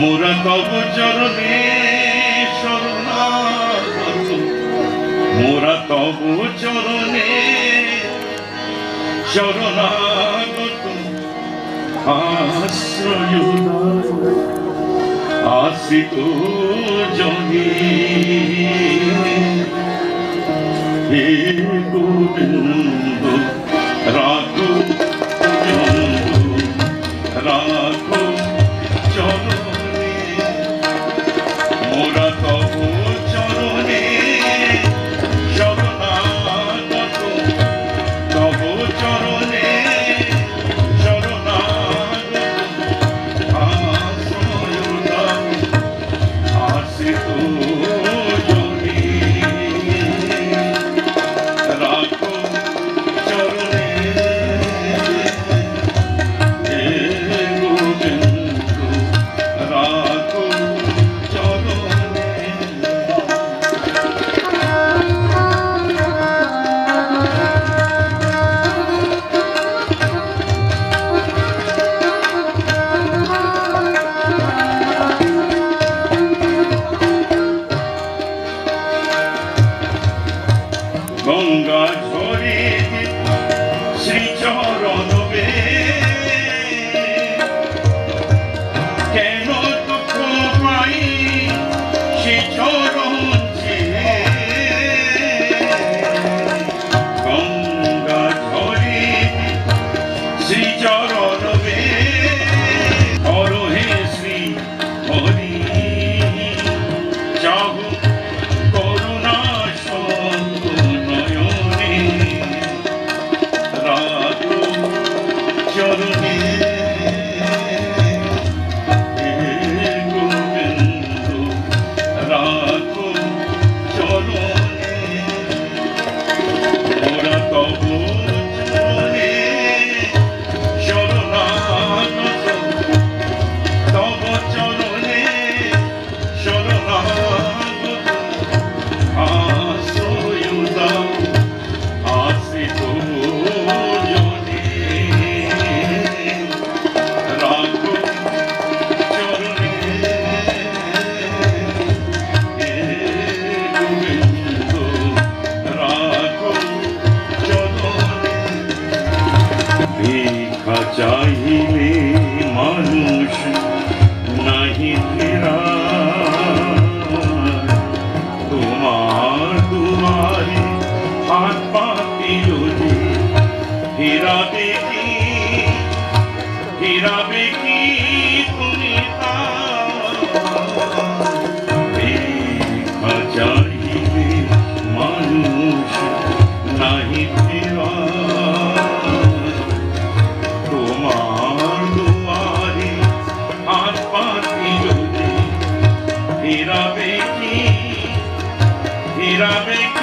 মোরা তব চরণে শরণাগত। মোরা তব চরণে শরণাগত। আশ্রয় আশ্রিত জনি। হে গোবিন্দ। গঙ্গা ঝরে হিরাবে কি? হিরাবে কি তুমি চাইবে মানুষ নাহি ফেরা। তোমার দুয়ারে হাত পাতি যদি হিরাবে কি? হিরাবে কি